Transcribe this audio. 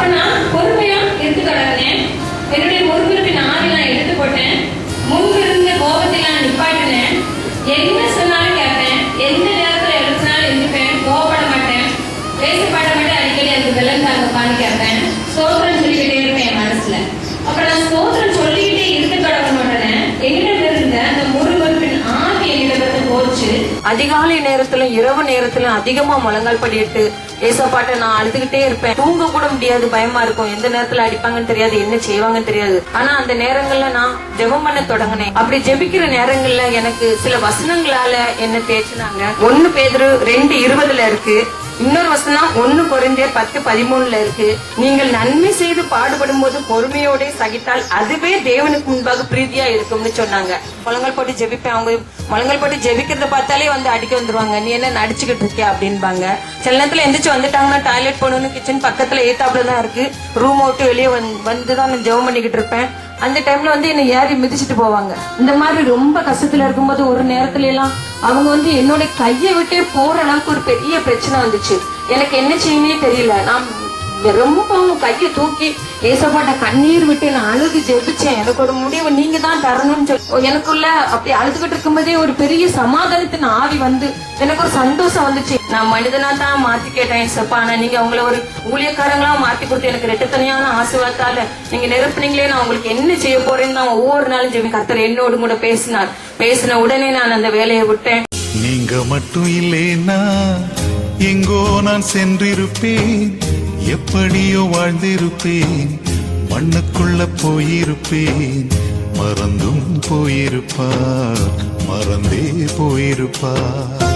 அப்ப நான் பொறுமையா இருந்து தொடங்கினேன் என்னுடைய முறுமுறுப்பின் ஆவிலாம் எடுத்து போட்டேன் முன்பு இருந்த கோபத்தைலாம் நிப்பாட்டினேன். என்ன சொன்னாலும் கேட்பேன். எந்த நேரத்துல எழுப்பினாலும் எழுந்திருப்பேன் கோபப்பட மாட்டேன். பேசப்பட மாட்டேன். அடிக்கடி எனக்கு வெள்ளம் தாங்க உட்காந்து கேட்பேன் ஸ்தோத்திரம் அதிகாலை நேரத்திலும் இரவு நேரத்திலும் அதிகமா முழங்கால் படிட்டு ஏசப்பாட்ட நான் அழுதுகிட்டே இருப்பேன். தூங்க கூட முடியாது பயமா இருக்கும். எந்த நேரத்துல அடிப்பாங்கன்னு தெரியாது என்ன செய்வாங்கன்னு தெரியாது. ஆனா அந்த நேரங்கள்ல நான் ஜெபம் பண்ண தொடங்கினேன். அப்படி ஜெபிக்கிற நேரங்கள்ல எனக்கு சில வசனங்களால என்ன தேய்ச்சினாங்க ஒன்னு பேதரு ரெண்டு இருபதுல இருக்கு. இன்னொரு வசனம் ஒன்னு குறைந்தே பத்து பதிமூணுல இருக்கு. நீங்கள் நன்மை செய்து பாடுபடும் போது பொறுமையோட சகித்தால் அதுவே தேவனுக்கு முன்பாக பிரீதியா இருக்கும்னு சொன்னாங்க. முழங்கல் போட்டு ஜெபிப்பேன். அவங்க முழங்கல் போட்டு ஜெபிக்கிறத பார்த்தாலே வந்து அடிக்க வந்துருவாங்க. நீ என்ன நடிச்சுக்கிட்டு இருக்கியா? அப்படின்பாங்க சில நேரத்துல எந்திரிச்சு வந்துட்டாங்கன்னா டாய்லெட் போகணும்னு கிச்சன் பக்கத்துல ஏத்தாப்புல தான் இருக்கு. ரூம் விட்டு வெளியே வந்து தான் நான் ஜெபம் பண்ணிக்கிட்டு இருப்பேன். அந்த டைம்ல வந்து என்னை ஏறி மிதிச்சிட்டு போவாங்க. இந்த மாதிரி ரொம்ப கஷ்டத்துல இருக்கும்போது ஒரு நேரத்துல எல்லாம் அவங்க வந்து என்னோட கையை விட்டே போற அளவுக்கு ஒரு பெரிய பிரச்சனை வந்துச்சு. எனக்கு என்ன செய்யவே தெரியல. நான் ரொம்ப கையை தூக்கி ஏசப்பாட்ட கண்ணீர் விட்டு நான் அழுது ஜெபிச்சேன். எனக்கு ஒரு முடிவு நீங்க தான் தரணும்னு சொல்லி. எனக்குள்ள அப்படி அழுதுகிட்டு இருக்கும்போதே ஒரு பெரிய சமாதானத்தின் ஆவி வந்து எனக்கு ஒரு சந்தோஷம் வந்துச்சு. நான் மனிதனா தான் மாத்தி கேட்டேன் ஏசப்பா. ஆனா நீங்க அவங்கள ஒரு ஊழியக்காரங்களா மாத்தி கொடுத்து எனக்கு ரெட்டத்தனையான ஆசீர்வாதத்தால நீங்க நிரப்புனீங்களே நான் உங்களுக்கு என்ன செய்ய போறேன்னு நான் ஒவ்வொரு நாளும் ஜெபி கத்தர் என்னோடு கூட பேசினார். பேசின உடனே நான் அந்த வேலையை விட்டேன். நீங்க மட்டும் இல்லைன்னா எங்கோ நான் சென்றிருப்பேன். எப்படியோ வாழ்ந்திருப்பேன் மண்ணுக்குள்ள போயிருப்பேன். மறந்தும் போயிருப்பார் மறந்தே போயிருப்பார்.